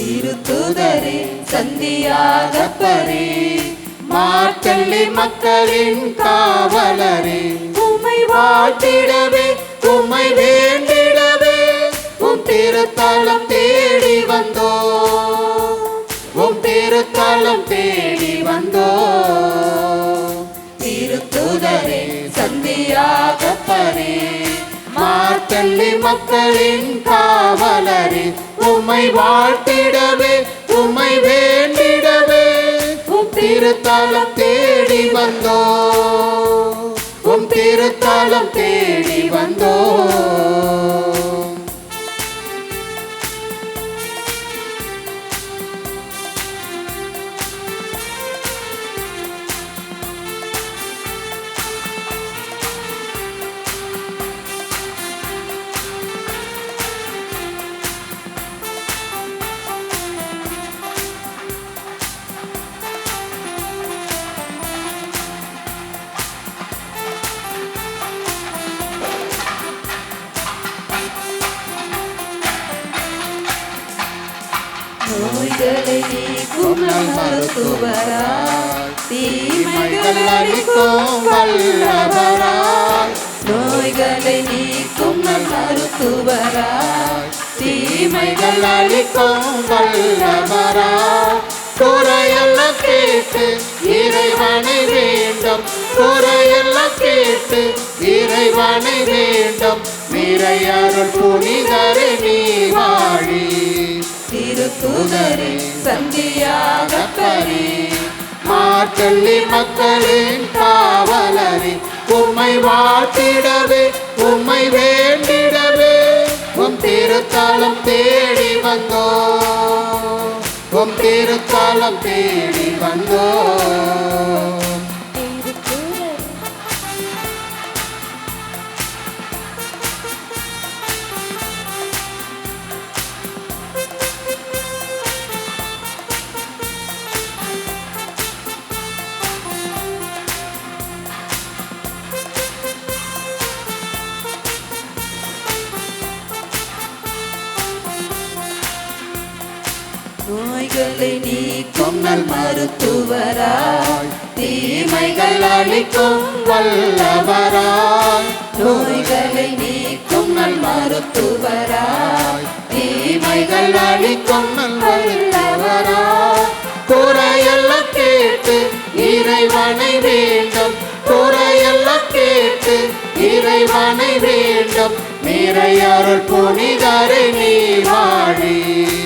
திருத்துதரே சந்தியாகப்பரே மார்த்தள்ளி மக்களின் காவலரே. உமை வாழ்த்திடவே உமை வேண்டிடவே. உம் திருத்தலம் தேடி வந்தோ. உம் திருத்தலம் தேடி வந்தோ. திருத்துதரே சந்தியாகப்பரே மார்த்தள்ளி மக்களின் காவலரே. உம்மை வாழ்த்திடவே உம்மை வேண்டிடவே. உம் திருத்தலம் தேடி வந்தோ உம் திருத்தலம் தேடி வந்தோ நோய்களை நீக்கும் மருத்துவராய் தீமைகள் அழிக்கும் வல்லவராய் நோய்களை நீக்கும் மருத்துவராய் தீமைகள் அளிக்கும் வல்லவராய் குறையெல்லாம் கேட்டு இறைவனை வேண்டும் குறையெல்லாம் கேட்டு இறைவனை வேண்டும். நிறையருள் புனிதரை நீ திருத்துதரே சந்தியாகப்பரே மாற்றள்ளி மக்களின் காவலரே உம்மை வாழ்த்திடவே உம்மை வேண்டிடவே. உம் திருத்தலம் தேடி வந்தோ உம் திருத்தலம் தேடி வந்தோ நோய்களை நீக்கும் நல் மருத்துவராய். தீமைகள் அளிக்கும் வல்லவராய். நோய்களை நீக்கும் நல் மருத்துவராய். தீமைகள் அளிக்கும் நல் வல்லவராய். குறையெல்லாம் கேட்டு இறைவனை வேண்டும். குறையெல்லாம் கேட்டு இறைவனை வேண்டும். நிறையருள் புனிதரை நீ வாழி.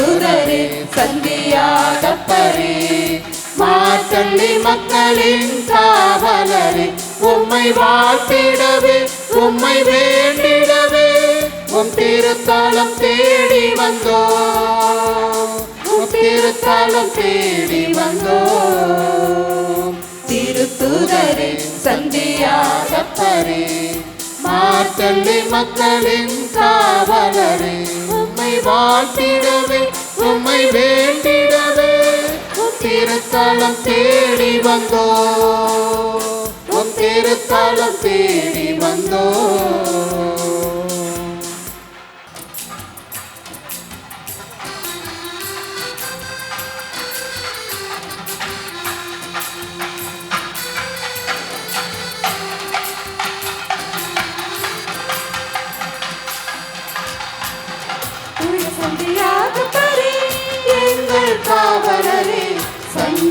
திருத்துதரே சந்தியாகப்பரே மாற்றள்ளி மக்களின் காவலரே உம்மை வாழ்த்திடவே உம்மை வேண்டிடவே. உம் திருத்தலம் தேடி வந்தோ உம் திருத்தலம் தேடி வந்தோ. திருத்துதரே சந்தியாகப்பரே மாத்தள்ளி மக்களின் காவலரே உம்மை வாழ்த்திடவே. உம்மை வேண்டிடவே திருத்தலம் தேடி வந்தோ உம் திருத்தலம் தேடி வந்தோ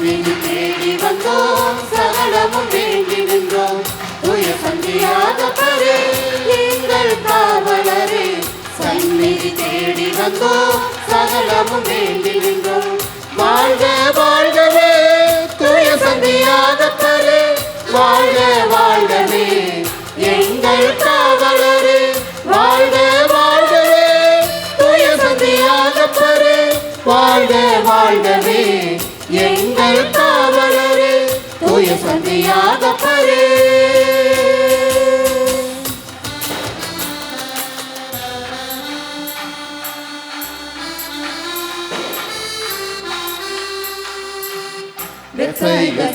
சந்நிதி தேடி வந்தோம். சகலமும் வேண்டி நின்றோம். சந்தியாக சந்தியாகப்பரே எங்கள் காவலரே. சந்நிதி தேடி வந்தோம். சகலமும் வேண்டி நின்றோம். வாழ்க வாழ்கவே. தூய சந்தியாகப்பரே வாழ்க வாழ்கவே. எங்கள் காவலரே வாழ்க வாழ்கவே. தூய சந்தியாகப்பரே வாழ்க வாழ்கவே. எங்கள் காவலரே தூய சந்தியாக பரே.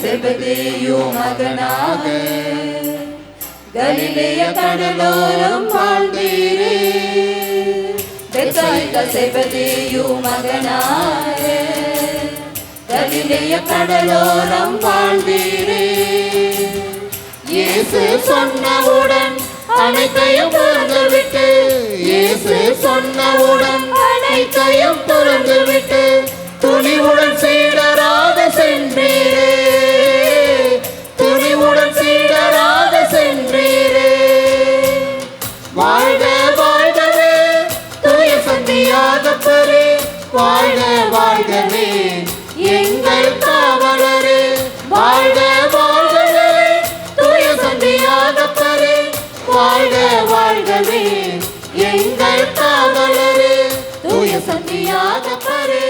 செபதேயோ மகனாக கலிலேய கடலோரம் வாழ்ந்தீரே. செபதேயோ மகனாக கலிலேய கடலோரம் வாழ்வீரே இயேசு சொன்னவுடன் அனைத்தையும் மறந்துவிட்டு இயேசு சொன்னவுடன் அனைத்தையும் துறந்துவிட்டு துணிவுடன் சீடராக சென்றீரே. துணிவுடன் சீடராக சென்றீரே. வாழ்க வாழ்கவே தூய சந்தியாகப்பரே வாழ்க வாழ்கவே. சந்தியாகப்பரே வாழ்க வாழ்கவே. எங்கள் காவலரே தூய சந்தியாகப்பரே